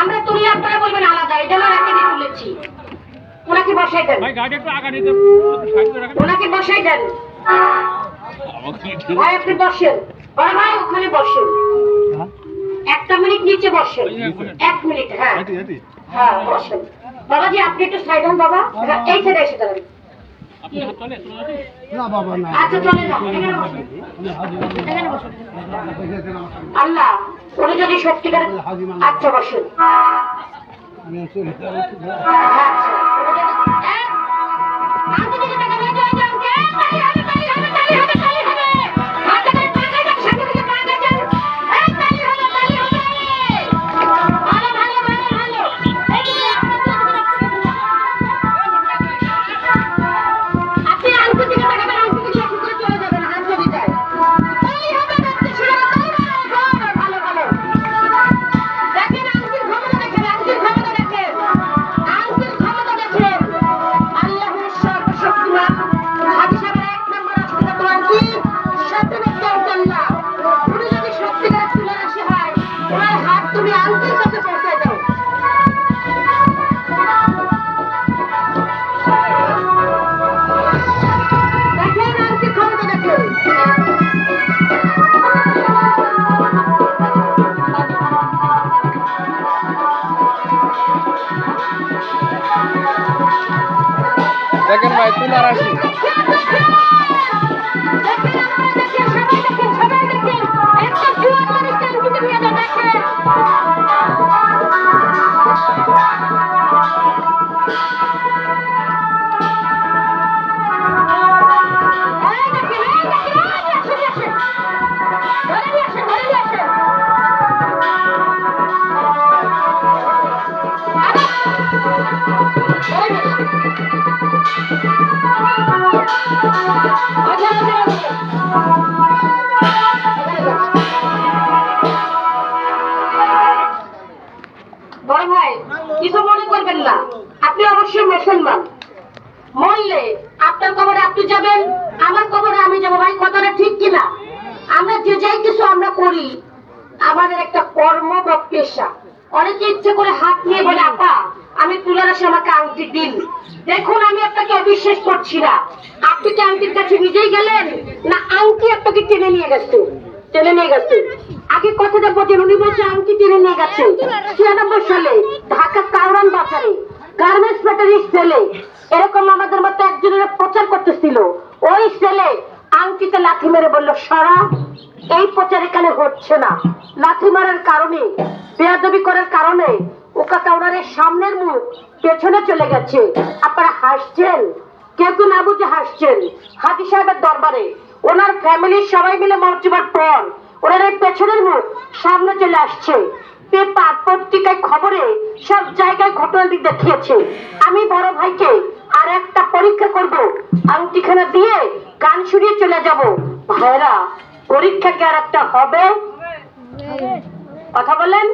আমরা তুললে আপনারা বলবেন আলাদা এটা আমরা রাখে দিয়ে তুলেছি। ওনাকে বসাই দেন। ভাই গাড়ি একটু আগা নিতে সাইড করে রাখেন। ওনাকে বসাই দেন। ভাই আপনি বসেন। বড় ভাই ওখানে বসেন। একটা মিনিট নিচে বসেন। এক মিনিট হ্যাঁ। হ্যাঁ বসেন। বাবাজি আপনি একটু সাইড হন বাবা। হ্যাঁ, এই সাইডে এসে দাঁড়ান। না বাবা না। আচ্ছা চলে যান এখানে বসেন। আল্লাহ উনি যদি সত্যিকার আচ্ছা বসুন। আমি চলে যাব দেখেন ভাই তুলার আসি। মনে করবেন না। আপনি অবশ্যই মুসলমান। মরলে আপনার কবরে আপনি যাবেন, আমার কবরে আমি যাব ভাই, কথাটা ঠিক কিনা? আমরা যে যাই কিছু আমরা করি, আমাদের একটা কর্ম বা পেশা। অনেকে ইচ্ছে করে হাত নিয়ে বলে, আপা, আমি তুলার আসে আমাকে আংটি দিন। দেখুন, আমি আপনাকে অবিশ্বাস করছি না। আপনি কি আংটির কাছে নিজেই গেলেন, না আংটি আপনাকে টেনে নিয়ে গেছে? টেনে নিয়ে গেছে। আগে কথাটা বলছেন উনি বলছে আংটি টেনে নিয়ে গেছে। ছিয়ানব্বই সালে ঢাকা কাউরান বাজারে গার্মেন্টস ফ্যাক্টরির ছেলে এরকম আমাদের মতো একজনের প্রচার করতেছিল। ওই ছেলে আংটিতে লাথি মেরে বলল সরা এই প্রচার এখানে হচ্ছে না। লাথি মারার কারণে বেয়াদবি করার কারণে ওকা কাউরারের সামনের মুখ পেছনে চলে গেছে। আপনারা হাসছেন? কেউ কেউ না বুঝে হাসছেন? হাজি সাহেবের দরবারে ওনার ফ্যামিলির সবাই মিলে মরচিবার পর এই পেছনের মুখ সামনে চলে আসছে। পেপার পত্রিকায় খবরে সব জায়গায় ঘটনাটি দেখিয়েছে। আমি বড় ভাইকে আর একটা পরীক্ষা করব। আংটিখানা দিয়ে গান শুনিয়ে চলে যাব। ভাইরা পরীক্ষা কি আর একটা হবে? কথা বলেন?